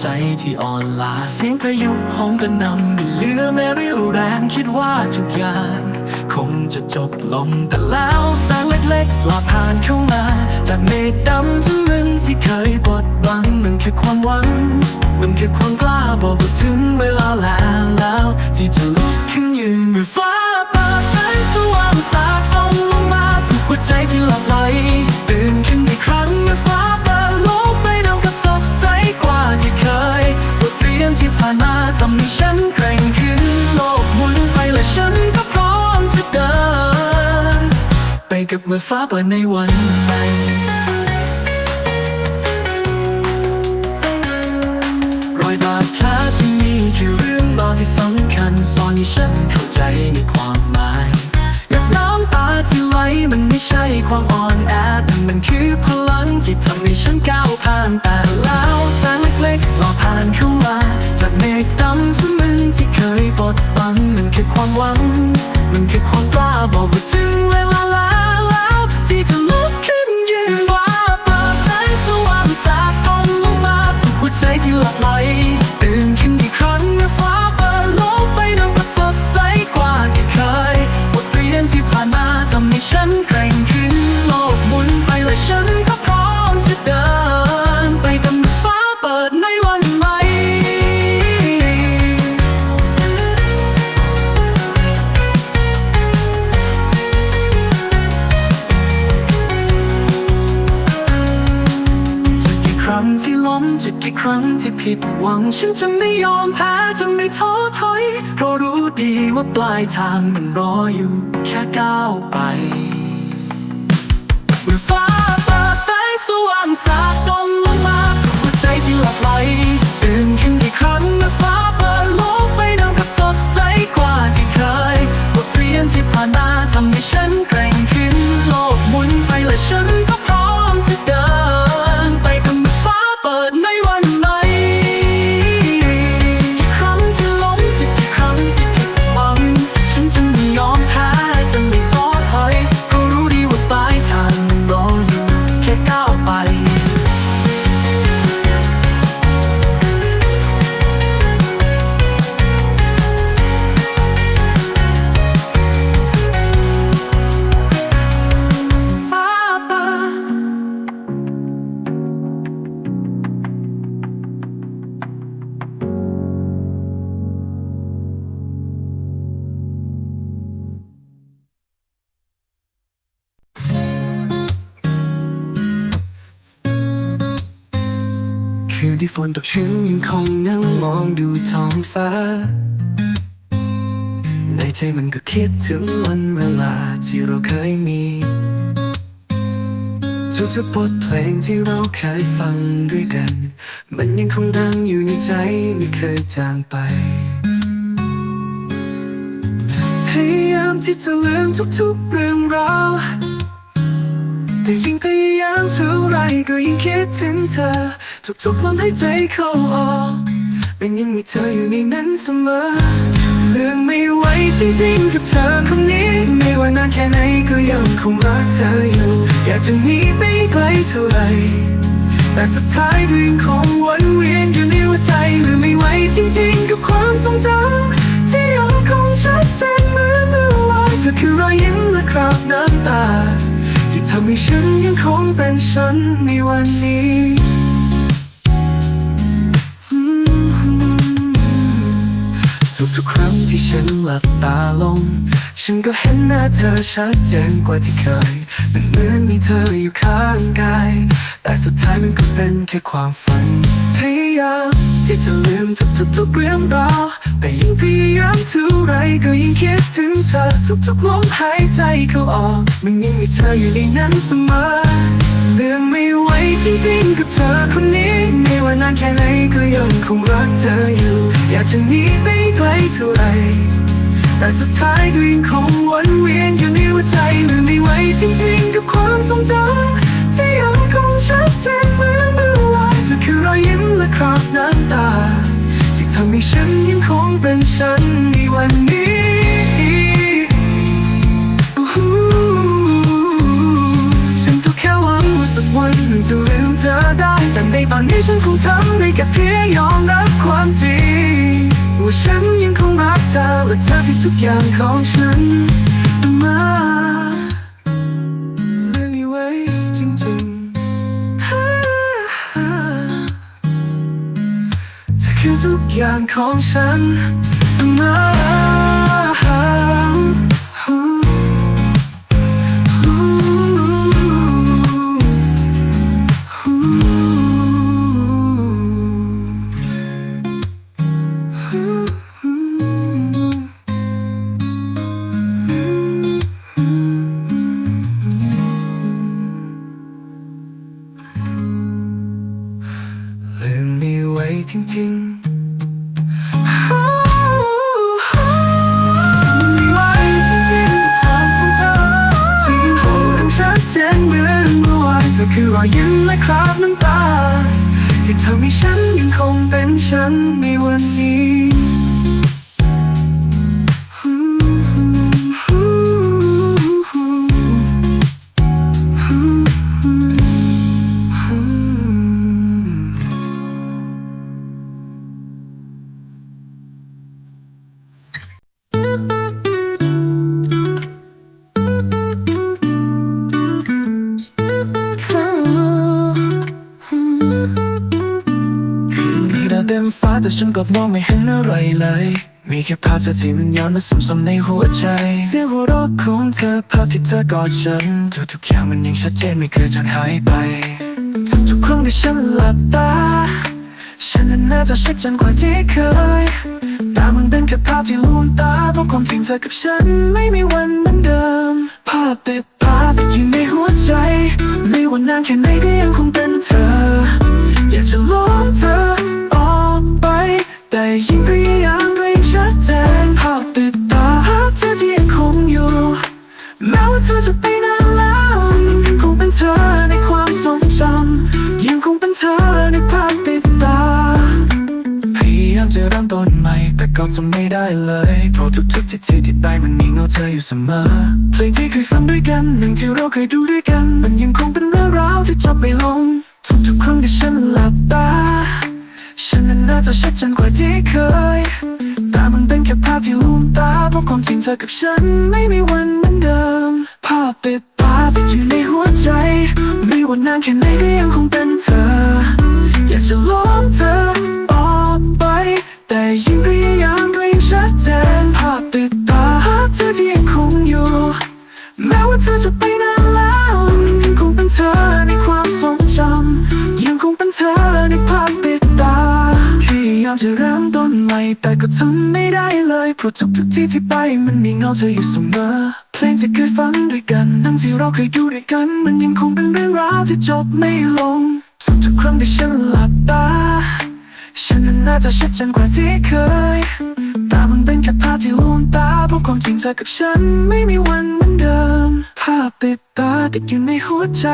ใจที่อ่อนล้าเสียงพายุห้องกระนำไม่เหลือแม้เรี่ยวแรงคิดว่าทุกอย่าง คงจะจบลงแต่แล้วแสงเล็กๆหลอดผ่านเข้ามา จากเมฆดำทั้งมึงที่เคยบดบังมันคือความหวัง มันคือความกล้าบอกว่าถึงเวลาแล้วแล้ว ที่จะลุกขึ้นยืนเมื่อฟ้าเปิดแสงสว่างสาส่องลงมาปลุกหัวใจที่หลับไหล มาทำให้ฉันแกร่งขึ้นโลกหมุนไปและฉันก็พร้อมจะเดิน ไปกับเมื่อฟ้าเปิดในวันใหม่ คือความหวัง มันคือความกล้าบอกว่าถึง มจะกี่ครั้งที่ผิดหวัง ฉันจะไม่ยอมแพ้จะไม่ท้อถอย เพราะรู้ดีว่าปลายทางมันรออยู่แค่ก้าวไปเมื่อฟ้าเปิดแสงสว่างสาส่องลงมาหัวใจที่หลับไหลตื่นขึ้นอีกครั้งเมื่อฟ้าเปิดโลกไปนำกับสดใสกว่าที่เคยบทเรียนที่ผ่านมาทำให้ฉันแกรง ฝนตกฉันยังคงนั่งมองดูท้องฟ้า ในใจมันก็คิดถึงวันเวลาที่เราเคยมีทุกๆบทเพลงที่เราเคยฟังด้วยกัน มันยังคงดังอยู่ในใจไม่เคยจางไป พยายามที่จะลืมทุกๆเรื่องราว แต่ยิ่งพยายามเท่าไรก็ยิ่งคิดถึงเธอ ทุกๆลมหายใจเข้าออกเป็นยังมีเธออยู่ในนั้นเสมอเลือกไม่ไหวจริงๆกับเธอคนนี้ ไม่ว่านานแค่ไหนก็ยังคงรักเธออยู่ อยากจะหนีไปไกลเท่าไรแต่สุดท้ายก็ยังคงวนเวียนอยู่ในหัวใจหรือไม่ไหวจริงๆ กับความทรงจำที่ยังคงชัดเจนเหมือนเมื่อวานเธอคือรอยยิ้มและคราบน้ำตา ทำให้ฉันยังคงเป็นฉันในวันนี้ทุกๆครั้งที่ฉันหลับตาลง ฉันก็เห็นหน้าเธอชัดเจนกว่าที่เคย มันเหมือนมีเธออยู่ข้างกาย แต่สุดท้ายมันก็เป็นแค่ความฝันพยายาม ที่จะลืมทุกๆเรื่องราวแต่ยิ่งพยายามเท่าไรก็ยิ่งคิดถึงเธอทุกๆลมหายใจเข้าออกมันยังมีเธออยู่ในนั้นเสมอเลือกไม่ไหวจริงๆกับเธอคนนี้ไม่ว่านานแค่ไหนก็ยังคงรักเธออยู่ อยากจะหนีไปไกลเท่าไรแต่สุดท้ายก็ยังคงวนเวียนอยู่ใน ฉันคงทำได้แค่เพียงยอมรับความจริงว่าฉันยังคงรักเธอและเธอคือทุกอย่างของฉันเสมอเรื่องนี้ไว้จริงๆเธอคือทุกอย่างของฉันเสมอ มองไม่เห็นอะไรเลย มีแค่ภาพเธอที่มันย้อนมาซ้ำๆในหัวใจ เสียงหัวเราะของเธอภาพที่เธอกอดฉัน ทุกๆอย่างมันยังชัดเจนไม่เคยจางหายไป ทุกๆครั้งที่ฉันหลับตา ฉันนั้นน่าจะชัดเจนกว่าที่เคยแต่มันเป็นแค่ภาพที่ลวงตาเพราะความจริงเธอกับฉันไม่มีวันเหมือนเดิม ภาพติดภาพติดอยู่ในหัวใจไม่ว่านานแค่ไหนก็ยังคงเป็นเธอ อยากจะลบเธอ เลยเพราะทุกๆที่ที่ที่ไปมันมีเงาเธออยู่เสมอเพลงที่เคยฟังด้วยกันหนึ่งที่เราเคยดูด้วยกัน มันยังคงเป็นเรื่องราวที่จบไม่ลง ทุกๆครั้งที่ฉันหลับตา ฉันนั้นน่าจะชัดเจนกว่าที่เคยแต่มันเป็นแค่ภาพที่ลวงตาเพราะความจริงเธอกับฉันไม่มีวันเหมือนเดิม ภาพติดตาติดอยู่ในหัวใจ ไม่ว่านานแค่ไหนก็ยังคงเป็นเธอ อยากจะลบเธอ ดเจนภาพติดตาภาพเธอที่ยังคงอยู่ แม้ว่าเธอจะไปนานแล้วมันยังคงเป็นเธอในความทรงจำยังคงเป็นเธอในภาพติดตาพยายามจะเริ่มต้นใหม่แต่ก็ทำไม่ได้เลยเพราะทุกๆที่ที่ไปมันมีเงาเธออยู่เสมอ เพลงที่เคยฟังด้วยกันนั่งที่เราเคยดูด้วยกัน มันยังคงเป็นเรื่องราวที่จบไม่ลงทุกครั้งที่ฉันหลับตา ฉันนั้นน่าจะชัดเจนกว่าที่เคยแต่มัน แค่ภาพที่ลวงตาเพราะความจริงเธอกับฉันไม่มีวันเหมือนเดิม ภาพติดตาติดอยู่ในหัวใจ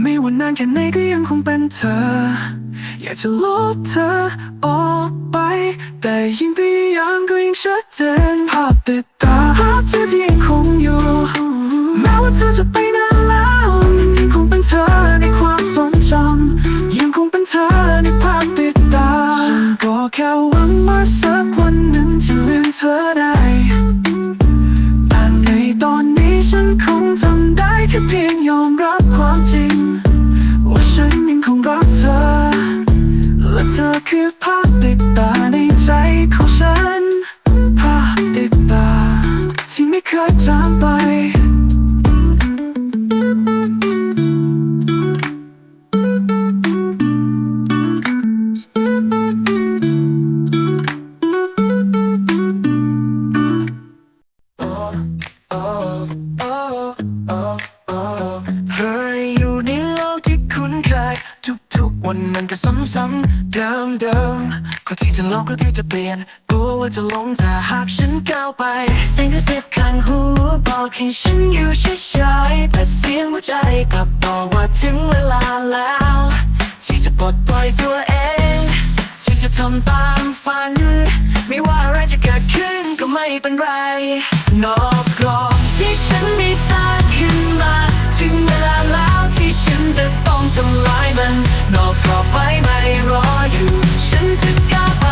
ไม่ว่านานแค่ไหนก็ยังคงเป็นเธอ อยากจะลบเธอออกไป แต่ยิ่งพยายามก็ยิ่งชัดเจนภาพติดตา กลัวว่าจะหลงถ้าหากฉันก้าวไป เสียงกระซิบข้างหูบอกให้ฉันอยู่เฉยๆแต่เสียงหัวใจกลับบอกว่าถึงเวลาแล้ว ที่จะปลดปล่อยตัวเอง ที่จะทำตามฝัน ไม่ว่าอะไรจะเกิดขึ้นก็ไม่เป็นไร นอกกรอบที่ฉันได้สร้างขึ้นมา ถึงเวลาแล้วที่ฉันจะต้องททำลายมัน นอกกรอบไปไม่รออยู่ ฉันจะก้าวไป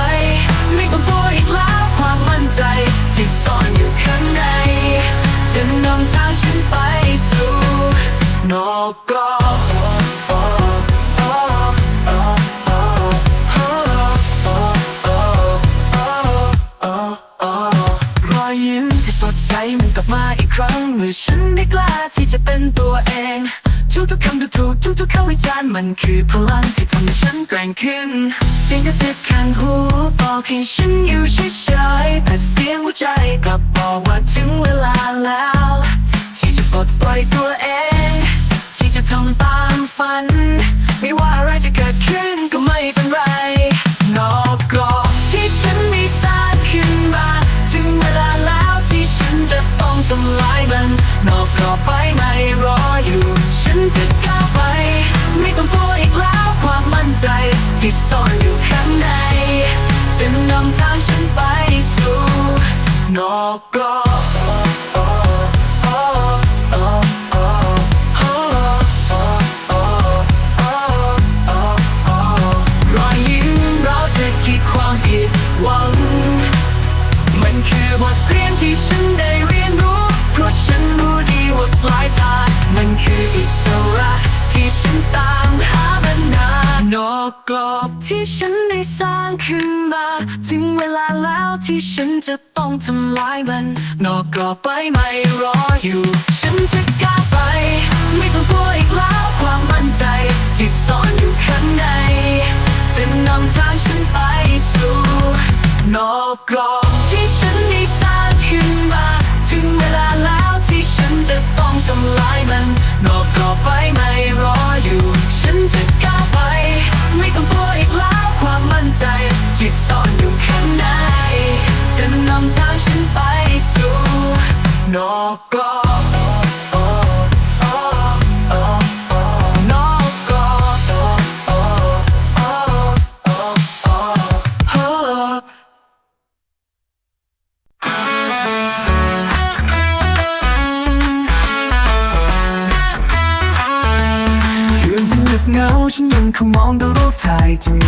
ารณ์มันคือพลังที่ทำให้ฉันแกร่งขึ้น เสียงกระซิบข้างหูบอกให้ฉันอยู่เฉยๆแต่เสียงหัวใจกลับบอกว่าถึงเวลาแล้ว ที่จะปลดปล่อยตัวเอง ที่จะทำตามฝัน ไม่ว่าอะไรจะเกิดขึ้นก็ไม่เป็นไร นอกกรอบที่ฉันได้สร้างขึ้นมา ถึงเวลาแล้วที่ฉันจะต้องทำลายมันนอก ใจที่ซ่อนอยู่ข้างใน จะนำทางฉันไปสู่นอกโที่ฉันได้สร้างขึ้นมา ถึงเวลาแล้วที่ฉันจะต้องทำลายมัน นอกกรอบไปไม่รออยู่ ฉันจะก้าวไป ไม่ต้องกลัวอีกแล้วความมั่นใจ ที่ซ่อนอยู่ข้างในจะนำทางฉันไปสู่ นอกกรอบที่ฉันได้สร้างขึ้นมา ถึงเวลาแล้วที่ฉันจะต้องทำลายมัน นอกกรอบไปไม่รออยู่ ฉันจะก้าวไป ไม่ต้อง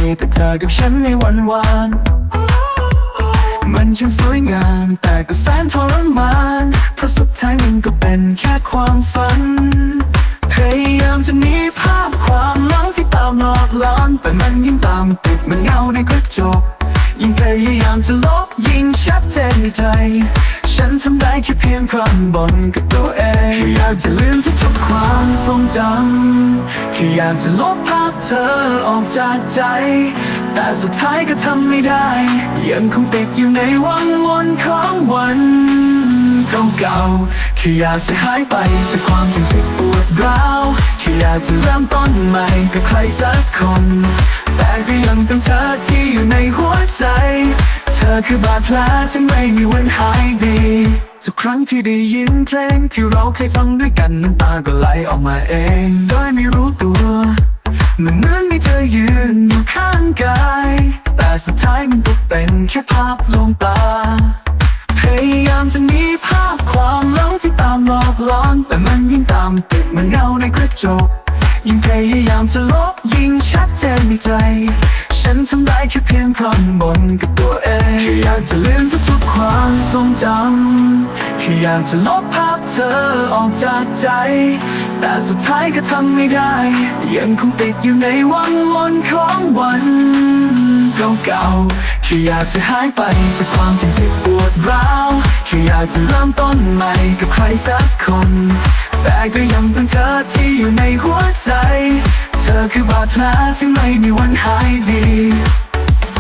ีแต่เธอกับฉันในวันวาน มันช่างสวยงามแต่ก็แสนทรมานเพราะสุดท้ายมันก็เป็นแค่ความฝัน พยายามจะหนีภาพความหลังที่ตามหลอกหลอนแต่มันยิ่งตามติดเหมันเงาในกระจกยิ่งพยายามจะลบยิ่งชัดเจนในใจ ฉันทำได้แค่เพียงพรำบนกับตัวเองแค่อยากจะลืมทุกๆความทรงจำแค่อยากจะลบภาพเธอออกจากใจ แต่สุดท้ายก็ทำไม่ได้ ยังคงติดอยู่ในวังวนของวันเก่าๆแค่อยากจะหายไปจากความจริงที่ปวดร้าวแค่อยากจะเริ่มต้นใหม่กับใครสักคน แต่ก็ยังเป็นเธอที่อยู่ในหัวใจ เธอคือบาดแผลที่ไม่มีวันหายดี ทุกครั้งที่ได้ยินเพลงที่เราเคยฟังด้วยกันน้ำตาก็ไหลออกมาเอง โดยไม่รู้ตัวมันเหมือนมีเธอยืนอยู่ข้างกาย แต่สุดท้ายมันก็เป็นแค่ภาพลวงตา พยายามจะหนีภาพความหลังที่ตามหลอกหลอน แต่มันยิ่งตามติดเหมันเงาในกระจก ยิ่งพยายามจะลบยิ่งชัดเจนในใจ ฉันทำได้แค่เพียงพรำบนกับตัวเองแค่อยากจะลืมทุกๆความทรงจำแค่อยากจะลบภาพเธอออกจากใจ แต่สุดท้ายก็ทำไม่ได้ ยังคงติดอยู่ในวังวนของวันเก่าๆแค่อยากจะหายไปจากความจริงที่ปวดร้าวแค่อยากจะเริ่มต้นใหม่กับใครสักคน แต่ก็ยังเป็นเธอที่อยู่ในหัวใจ ธอคือบาดแผลที่ไม่มีวันหายดี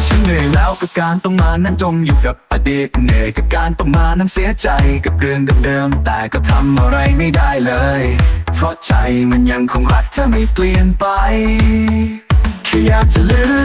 ฉันเหนื่อยแล้วกับการต้องมานั่งจมอยู่กับอดีตเหนื่อยกับการต้องมานั่งเสียใจกับเรื่องเดิมๆแต่ก็ทำอะไรไม่ได้เลย เพราะใจมันยังคงรักเธอไม่เปลี่ยนไปแค่อยากจะลืม